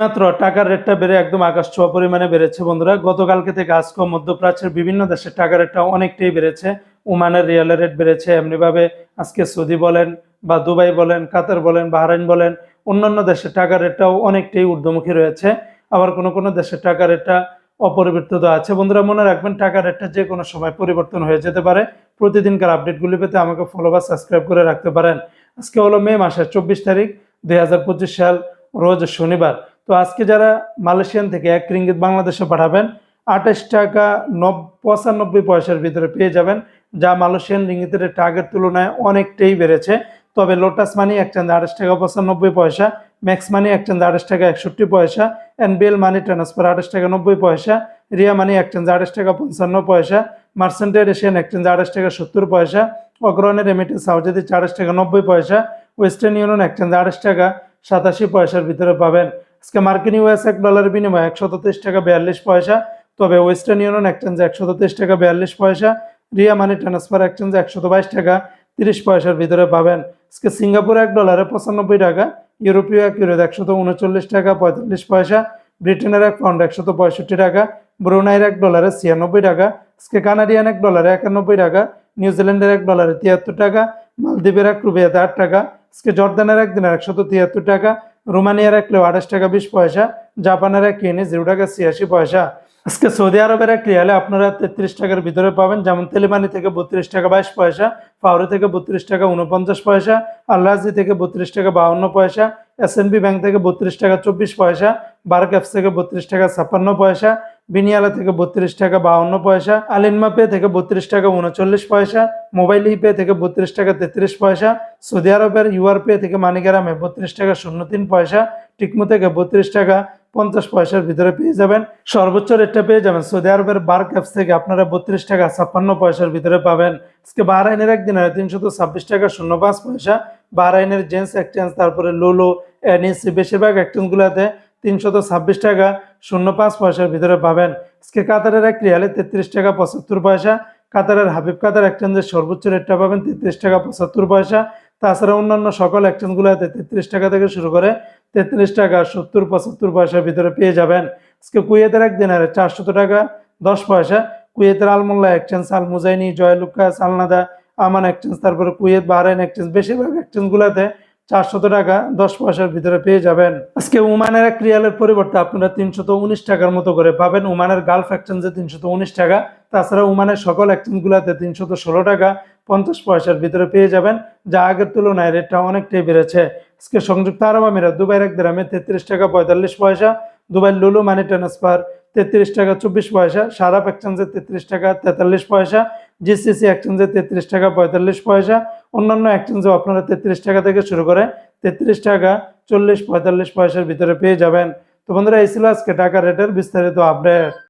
মাত্র টাকার রেটটা বেড়ে একদম আকাশ ছোঁয়া পরিমাণে বেড়েছে বন্ধুরা। গতকালকে থেকে আজকে মধ্যপ্রাচ্যের বিভিন্ন দেশের টাকার রেটটা অনেকটাই বেড়েছে। ওমানের রিয়ালের রেট বেড়েছে এমনিভাবে আজকে সৌদি বলেন বা দুবাই বলেন, কাতার বলেন, বাহরাইন বলেন, অন্যান্য দেশের টাকার রেটটাও অনেকটাই ঊর্ধ্বমুখী রয়েছে। আবার কোনো কোনো দেশের টাকার রেটটা অপরিবর্তিত আছে। বন্ধুরা, মনে রাখবেন টাকার রেটটা যে কোনো সময় পরিবর্তন হয়ে যেতে পারে। প্রতিদিনকার আপডেটগুলি পেতে আমাকে ফলো বা সাবস্ক্রাইব করে রাখতে পারেন। আজকে হলো মে মাসের চব্বিশ তারিখ, দুই হাজার পঁচিশ সাল, রোজ শনিবার। তো আজকে যারা মালয়েশিয়ান থেকে এক রিঙ্গিত বাংলাদেশে পাঠাবেন, আঠাশ টাকা নব, পঁচানব্বই পয়সার ভিতরে পেয়ে যাবেন, যা মালয়েশিয়ান রিঙ্গিতের আগের তুলনায় অনেকটাই বেড়েছে। তবে লোটাস মানি এক একচেঞ্জ আঠাশ টাকা পঁচানব্বই পয়সা ম্যাক্স মানি এক একচেঞ্জ আঠাশ টাকা একষট্টি পয়সা এনবিএল মানি ট্রান্সফার আঠাশ টাকা নব্বই পয়সা রিয়া মানি একচেঞ্জ আঠাশ টাকা পঞ্চান্ন পয়সা মার্সেন্টের এশিয়ান এক একচেঞ্জ আঠাশ টাকা সত্তর পয়সা অগ্রহণের রেমিটেন্স সাউজাদি আঠাশ টাকা নব্বই পয়সা ওয়েস্টার্ন ইউনিয়ন এক একচেঞ্জ আঠাশ টাকা সাতাশি পয়সার ভিতরে পাবেন। আজকে মার্কিন ইউএস এক ডলারের বিনিময়ে তেইশ টাকা বিয়াল্লিশ পয়সা, তবে ওয়েস্টার্ন ইউনিয়ন একচেঞ্জ তেইশ টাকা বিয়াল্লিশ পয়সা, রিয়া মানি ট্রান্সফার একচেঞ্জ বাইশ টাকা তিরিশ পয়সার ভিতরে পাবেন। আজকে সিঙ্গাপুর এক ডলারে পঁচানব্বই টাকা, ইউরোপীয় এক ইউরোদ একশত উনচল্লিশ টাকা পঁয়তাল্লিশ পয়সা, ব্রিটেনের এক পাউন্ড একশত পঁয়ষট্টি টাকা, ব্রুনাইয়ের এক ডলারে ছিয়ানব্বই টাকা, আজকে কানাডিয়ান এক ডলারে একানব্বই টাকা, নিউজিল্যান্ডের এক ডলারে তিয়াত্তর টাকা, মালদ্বীপের এক রুপিয়াতে আট টাকা আজকে জর্দানের এক দিনের একশত তিয়াত্তর টাকা, রোমানিয়ার এক লেও আঠাশ টাকা বিশ পয়সা, জাপানের এক ইয়েনে জিরো টাকা ছিয়াশি পয়সা। আজকে সৌদি আরবের এক রিয়ালে আপনারা তেত্রিশ টাকার ভিতরে পাবেন, যেমন তেলিমানি থেকে বত্রিশ টাকা বাইশ পয়সা পাউরি থেকে বত্রিশ টাকা উনপঞ্চাশ পয়সা আল্লাহাজি থেকে বত্রিশ টাকা বাউন্ন পয়সা এসএনবি ব্যাংক থেকে বত্রিশ টাকা চব্বিশ পয়সা, বার্ক অ্যাপস থেকে বত্রিশ টাকা ছাপ্পান্ন পয়সা বিনিয়ালা থেকে বত্রিশ টাকা বাউন্ন পয়সা আলিনমা পে থেকে বত্রিশ টাকা উনচল্লিশ পয়সা, মোবাইল ই পে থেকে বত্রিশ টাকা তেত্রিশ পয়সা, সৌদি আরবের ইউআর পে থেকে মানিগ্রামে বত্রিশ টাকা শূন্য তিন পয়সা, টিকমো থেকে বত্রিশ টাকা পঞ্চাশ পয়সার ভিতরে পেয়ে যাবেন। সর্বোচ্চ রেটটা পেয়ে যাবেন সৌদি আরবের বার অ্যাপস থেকে আপনারা বত্রিশ টাকা ছাপ্পান্ন পয়সার ভিতরে পাবেন। আজকে বাহরাইনের একদিনে তিনশত ছাব্বিশ টাকা শূন্য পাঁচ পয়সা। বাহরাইনের জেন্টস এক্সচেঞ্জ, তারপরে লোলো এনএসসি বেশিরভাগ এক্সচেঞ্জগুলোতে তিনশত ছাব্বিশ টাকা শূন্য পাঁচ পয়সার ভিতরে পাবেন। আজকে কাতারের এক রিয়ালে তেত্রিশ টাকা পঁচাত্তর পয়সা, কাতারের হাবিব কাতার এক্সচেঞ্জের সর্বোচ্চ রেটটা পাবেন তেত্রিশ টাকা পঁচাত্তর পয়সা। তাছাড়া অন্যান্য সকল এক্সচেঞ্জগুলোতে তেত্রিশ টাকা থেকে শুরু করে তেত্রিশ টাকা সত্তর পঁচাত্তর পয়সার ভিতরে পেয়ে যাবেন। আজকে কুয়েতের এক দিনের চারশত টাকা দশ পয়সা, কুয়েতের Al Mulla Al Muzaini Joyalukkas আলনাদা Aman exchange, তারপরে কুয়েত, বাহরাইন এক্সচেঞ্জ, বেশিরভাগ এক্সচেঞ্জগুলোতে চারশত টাকা দশ পয়সার ভিতরে পেয়ে যাবেন। আজকে উমানের এক রিয়ালের পরিবর্তে আপনারা তিনশত উনিশ টাকার মতো করে পাবেন। উমানের গালফ এক্সচেঞ্জে তিনশত উনিশ টাকা, তাছাড়া উমানের সকল এক্সচেঞ্জগুলোতে তিনশত ষোলো টাকা, পঞ্চাশ পয়সার ভিতরে পেয়ে যাবেন, যা আগের তুলনায় রেটটা অনেকটাই বেড়েছে। আজকে সংযুক্ত আরব আমিরাত, দুবাইয়ের এক গ্রামে তেত্রিশ টাকা পঁয়তাল্লিশ পয়সা দুবাই লুলু মানি ট্রান্সফার তেত্রিশ টাকা চব্বিশ পয়সা সারাপ এক্সচেঞ্জে তেত্রিশ টাকা তেতাল্লিশ পয়সা জিসিসি এক্সচেঞ্জে তেত্রিশ টাকা, পঁয়তাল্লিশ পয়সা। অন্যান্য এক্সচেঞ্জেও আপনারা তেত্রিশ টাকা থেকে শুরু করে তেত্রিশ টাকা, চল্লিশ, পঁয়তাল্লিশ পয়সার ভিতরে পেয়ে যাবেন। তো বন্ধুরা, এই ছিল আজকে টাকা রেটের বিস্তারিত আপডেট।